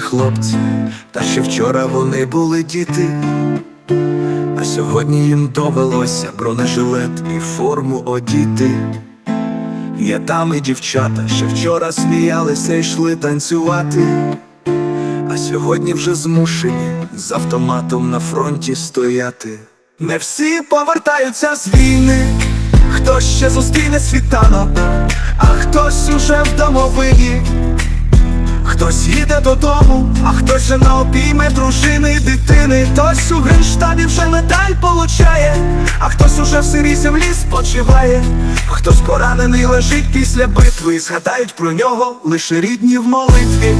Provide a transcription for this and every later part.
хлопці, та ще вчора вони були діти. А сьогодні їм довелося бронежилет і форму одіти. Є там і дівчата, що вчора сміялися йшли танцювати. А сьогодні вже змушені з автоматом на фронті стояти. Не всі повертаються з війни, хтось ще зустріне світанок, а хтось уже в домовині. Хтось їде додому, а хтось же на обійми дружини і дитини. Хтось у генштабі вже медаль получає, а хтось уже в сирій землі спочиває. Хтось поранений лежить після битви, і згадають про нього лише рідні в молитві.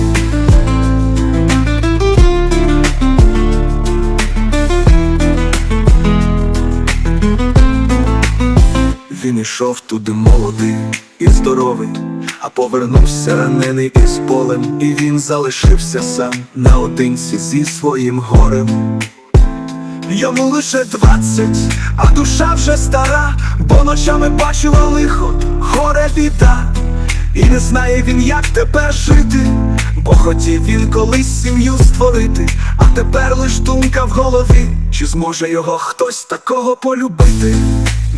Він ішов туди молодий і здоровий, а повернувся ранений із полем, і він залишився сам наодинці зі своїм горем. Йому лише двадцять, а душа вже стара, бо ночами бачила лихо, горе біда. І не знає він, як тепер жити, бо хотів він колись сім'ю створити, а тепер лиш думка в голові, чи зможе його хтось такого полюбити.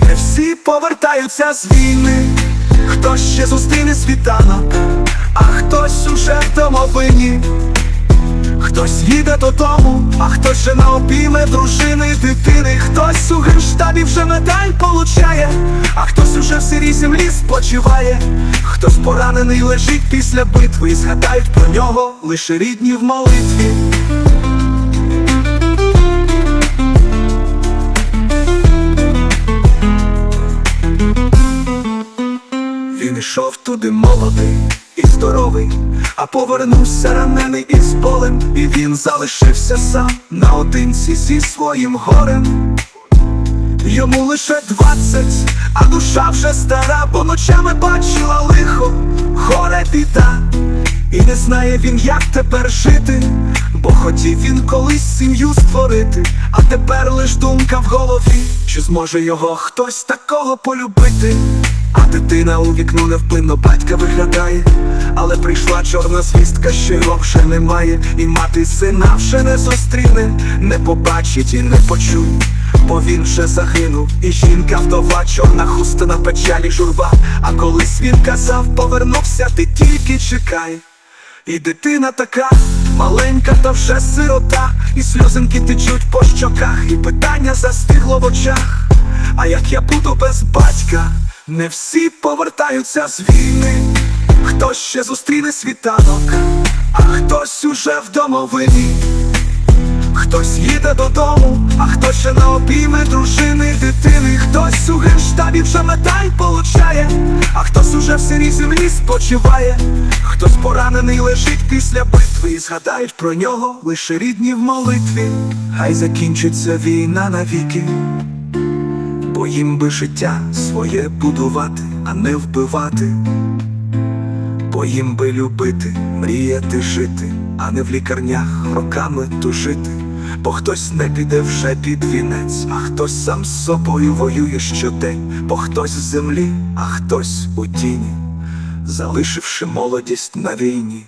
Не всі повертаються з війни, хтось ще зустріне світанок, а хтось уже в домовині. Хтось їде додому, а хтось ще на обійми дружини дитини. Хтось у генштабі вже медаль получає, а хтось уже в сирій землі спочиває. Хтось поранений лежить після битви, і згадають про нього лише рідні в молитві. Він туди молодий і здоровий, а повернувся ранений із полем, і він залишився сам наодинці зі своїм горем. Йому лише двадцять, а душа вже стара, бо ночами бачила лихо, горе біда. І не знає він, як тепер жити, бо хотів він колись сім'ю створити, а тепер лиш думка в голові, чи зможе його хтось такого полюбити. А дитина у вікно невпинно батька виглядає, але прийшла чорна звістка, що його вже немає, і мати сина вже не зустріне, не побачить і не почує, бо він вже загинув, і жінка вдова, чорна хуста на печалі журба. А колись він казав, повернувся, ти тільки чекай. І дитина така маленька, та вже сирота, і сльозинки течуть по щоках, і питання застигло в очах. А як я буду без батька, не всі повертаються з війни, хтось ще зустріне світанок, а хтось уже в домовині. Хтось їде додому, а хтось ще на обійми дружини дитини. Хтось у генштабі вже медаль получає, а хтось уже в сирій землі спочиває. Хтось поранений лежить після битви, і згадають про нього лише рідні в молитві. Хай закінчиться війна навіки, бо би життя своє будувати, а не вбивати. Бо їм би любити, мріяти, жити, а не в лікарнях роками тужити. Бо хтось не піде вже під вінець, а хтось сам з собою воює щодень, бо хтось в землі, а хтось у тіні, залишивши молодість на війні.